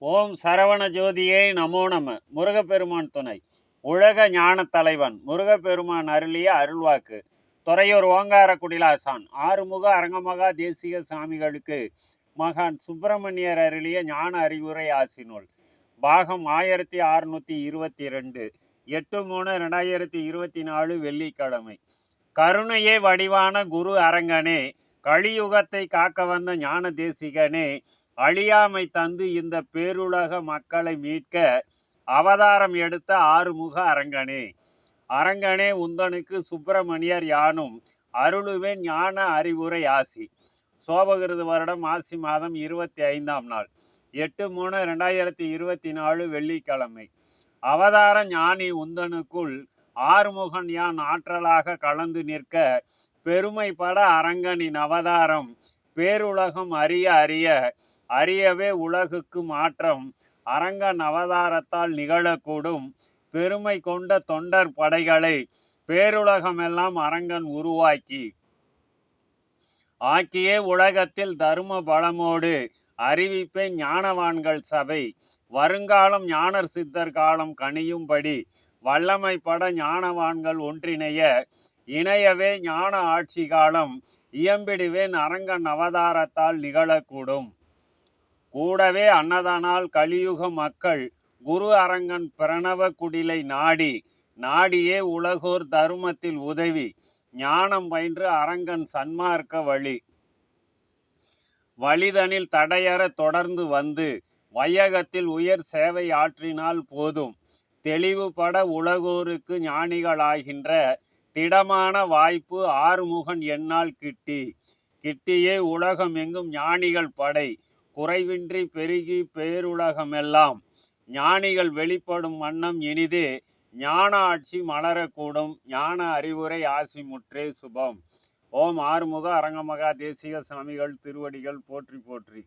ஓம் சரவண ஜோதியே நமோ நம. முருகப்பெருமான் துணை. உலக ஞான தலைவன் முருகப்பெருமான் அருளிய அருள்வாக்கு. துறையூர் ஓங்கார குடிலாசான் ஆறுமுக அரங்கமகா தேசிக சாமிகளுக்கு மகான் சுப்பிரமணியர் அருளிய ஞான அறிவுரை ஆசினூல் பாகம் ஆயிரத்தி அறுநூத்தி இருபத்தி ரெண்டு எட்டு மூணு ரெண்டாயிரத்தி இருபத்தி நாலு வெள்ளிக்கிழமை. கருணையே வடிவான குரு அரங்கனே கலியுகத்தை காக்க வந்த ஞான தேசிகனே அழியாமை தந்து இந்த பேருலக மக்களை மீட்க அவதாரம் எடுத்த ஆறுமுக அரங்கனே. அரங்கனே உந்தனுக்கு சுப்பிரமணியர் யானும் அருளுவேன் ஞான அறிவுரை ஆசி. சோபகிருது வருடம் ஆசி மாதம் இருபத்தி ஐந்தாம் நாள். எட்டு மூணு ரெண்டாயிரத்தி இருபத்தி நாலு வெள்ளிக்கிழமை. அவதார ஞானி உந்தனுக்குள் ஆறுமுகன் யான் ஆற்றலாக கலந்து நிற்க பெருமைப்பட அரங்கனின் அவதாரம் பேருலகம் அறிய அறிய அறியவே உலகுக்கு மாற்றம் அரங்கன் அவதாரத்தால் நிகழக்கூடும் பெருமை கொண்ட தொண்டர் படைகளை. பேருலகமெல்லாம் அரங்கன் உருவாக்கி. ஆக்கியே உலகத்தில் தரும பலமோடு அறிவிப்பேன் ஞானவான்கள் சபை. வருங்காலம் ஞானர் சித்தர் காலம் கனியும்படி வல்லமை பட ஞானவான்கள் ஒன்றிணைய இணையவே ஞான ஆட்சி காலம் இயம்பிடுவேன் அரங்கன் அவதாரத்தால் நிகழக்கூடும். கூடவே அன்னதானால் கலியுக மக்கள் குரு அரங்கன் பிரணவ குடிலை நாடி நாடியே உலகோர் தருமத்தில் உதவி ஞானம் பயின்று அரங்கன் சன்மார்க்க வழி. வழிதனில் தடையற தொடர்ந்து வந்து வையகத்தில் உயர் சேவை ஆற்றினால் போதும். தெளிவுபட உலகோருக்கு ஞானிகளாகின்ற திடமான வாய்ப்பு ஆறுமுகன் என்னால் கிட்டி. கிட்டியே உலகம் எங்கும் ஞானிகள் படை. குறைவின்றி பெருகி பேருலகமெல்லாம் ஞானிகள் வெளிப்படும் வண்ணம் இனிது ஞான ஆட்சி மலரக்கூடும். ஞான அறிவுரை ஆசி முற்றே சுபம். ஓம் ஆறுமுக அரங்கமகா தேசிக சாமிகள் திருவடிகள் போற்றி போற்றி.